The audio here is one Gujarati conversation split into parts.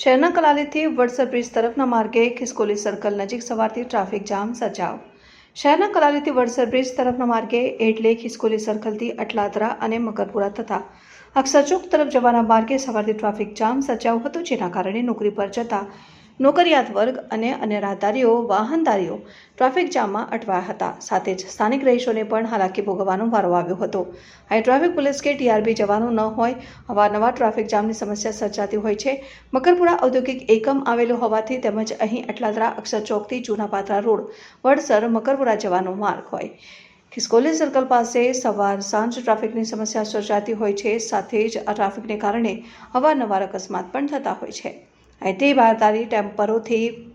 શહેરના કલાલીથી વડસર બ્રિજ તરફના માર્ગે ખિસકોલી સર્કલ નજીક સવારથી ટ્રાફિક જામ સજાવ શહેરના કલાલીથી વડસર બ્રિજ તરફના માર્ગે એટલે ખિસકોલી સર્કલથી અટલાદરા અને મકરપુરા તથા અક્ષરચોક તરફ જવાના માર્ગે સવારથી ટ્રાફિક જામ સર્જાયો હતો, જેના કારણે નોકરી પર જતા નોકરિયાત વર્ગ અને અન્ય રાહદારીઓ વાહનદારીઓ ટ્રાફિક જામમાં અટવાયા હતા. સાથે જ સ્થાનિક રહીશોને પણ હાલાકી ભોગવવાનો વારો આવ્યો હતો. અહીં ટ્રાફિક પોલીસ કે ટીઆરબી જવાનું ન હોય અવારનવાર ટ્રાફિક જામની સમસ્યા સર્જાતી હોય છે. મકરપુરા ઔદ્યોગિક એકમ આવેલું હોવાથી તેમજ અહીં અટલાદરા, અક્ષર ચોકથી જૂનાપાત્રા રોડ વડસર, મકરપુરા જવાનો માર્ગ હોય. ખિસકોલી સર્કલ પાસે સવાર સાંજ ટ્રાફિકની સમસ્યા સર્જાતી હોય છે. સાથે જ આ ટ્રાફિકને કારણે અવારનવાર અકસ્માત પણ થતા હોય છે. અહીંથી બહારદારી ટેમ્પરોથી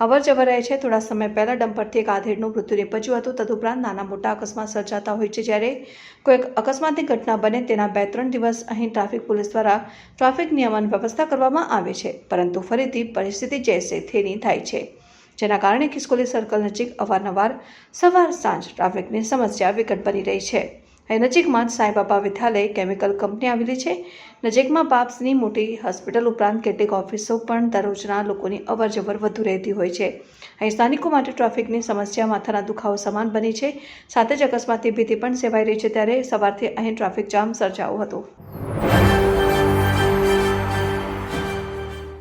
અવર જવર રહે છે. થોડા સમય પહેલાં ડમ્પરથી એક આધેડનું મૃત્યુ નિપજ્યું હતું. તદુપરાંત નાના મોટા અકસ્માત સર્જાતા હોય છે. જ્યારે કોઈક અકસ્માતની ઘટના બને તેના બે ત્રણ દિવસ અહીં ટ્રાફિક પોલીસ દ્વારા ટ્રાફિક નિયમન વ્યવસ્થા કરવામાં આવે છે. પરંતુ ફરીથી પરિસ્થિતિ જૈસે થેની થાય છે. જેના કારણે ખિસકોલી સર્કલ નજીક અવારનવાર સવાર સાંજ ટ્રાફિકની સમસ્યા વિકટ બની રહી છે. અહીં નજીકમાં જ સાંઈબાબા વિદ્યાલય કેમિકલ કંપની આવેલી છે. નજીકમાં પાપ્સની મોટી હોસ્પિટલ ઉપરાંત કેટલીક ઓફિસો પણ દરરોજના લોકોની અવરજવર વધુ રહેતી હોય છે. અહીં સ્થાનિકો માટે ટ્રાફિકની સમસ્યા માથાના દુખાવો સમાન બની છે. સાથે જ અકસ્માતની ભીતિ પણ સેવાઈ રહી છે ત્યારે સવારથી અહીં ટ્રાફિક જામ સર્જાયો હતો.